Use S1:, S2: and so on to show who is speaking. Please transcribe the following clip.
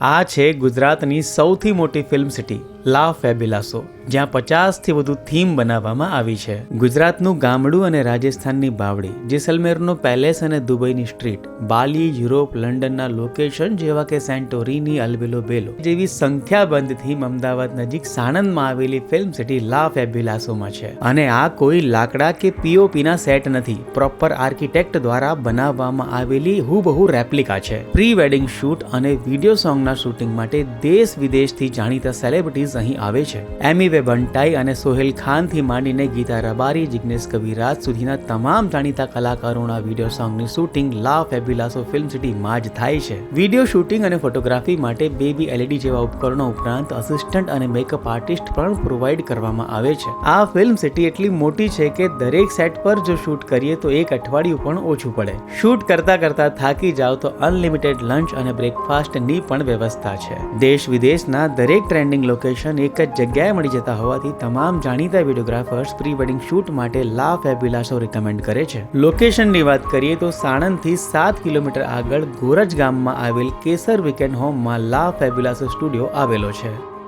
S1: આ છે ગુજરાતની સૌથી મોટી ફિલ્મ સિટી. લા ફેબિલાસો જ્યાં પચાસથી વધુ થીમ બનાવવામાં આવી છે. ગુજરાતનું ગામડું અને રાજસ્થાનની બાવડી જેસલમેરનો પેલેસ અને દુબઈની સ્ટ્રીટ, બાલી, યુરોપ, લંડનના લોકેશન જેવા કે સેન્ટોરીની અલબેલો બેલો જેવી સંખ્યાબંધ થીમ અમદાવાદ નજીક સાણંદમાં આવેલી ફિલ્મ સિટી લા ફેબિલાસોમાં છે. અને આ કોઈ લાકડા કે પીઓપીના સેટ નથી પ્રોપર આર્કિટેક્ટ દ્વારા બનાવવામાં આવેલી હુબહુ રેપ્લિકા છે. પ્રી વેડિંગ શૂટ અને વીડિયો સોંગના શૂટિંગ માટે દેશ વિદેશથી જાણીતા સેલિબ્રિટીઝ અહીં આવે છે. એમી વે બંટાઈ અને સોહેલ ખાનથી માંડીને ગીતા રબારી, જિગ્નેશ કવિરાજ સુધીના તમામ જાણીતા કલાકારોના વીડિયો સોંગની શૂટિંગ લા ફેબ્યુલાસો ફિલ્મ સિટીમાં જ થાય છે. વીડિયો શૂટિંગ અને ફોટોગ્રાફી માટે બેબી એલઈડી જેવા ઉપકરણો ઉપરાંત અસિસ્ટન્ટ અને મેકઅપ આર્ટિસ્ટ પણ પ્રોવાઈડ કરવામાં આવે છે. આ ફિલ્મ સિટી એટલી મોટી છે કે દરેક સેટ પર જો શૂટ કરીએ તો એક અઠવાડિયું પણ ઓછું પડે. શૂટ કરતા કરતા થાકી જાવ તો અનલિમિટેડ લંચ અને બ્રેકફાસ્ટની પણ વ્યવસ્થા છે. દેશ વિદેશના દરેક ટ્રેન્ડિંગ લોકેશન એક જ જગ્યાએ મળી જતા હોવાથી તમામ જાણીતા વિડીયોગ્રાફર્સ પ્રી વેડિંગ શૂટ માટે લા ફેબ્યુલાસો રેકમેન્ડ કરે છે. લોકેશનની વાત કરીએ તો સાણંદથી સાત કિલોમીટર આગળ ગોરજ ગામમાં આવેલ કેસર વીકેન્ડ હોમમાં લા ફેબ્યુલાસો સ્ટુડિયો આવેલો છે.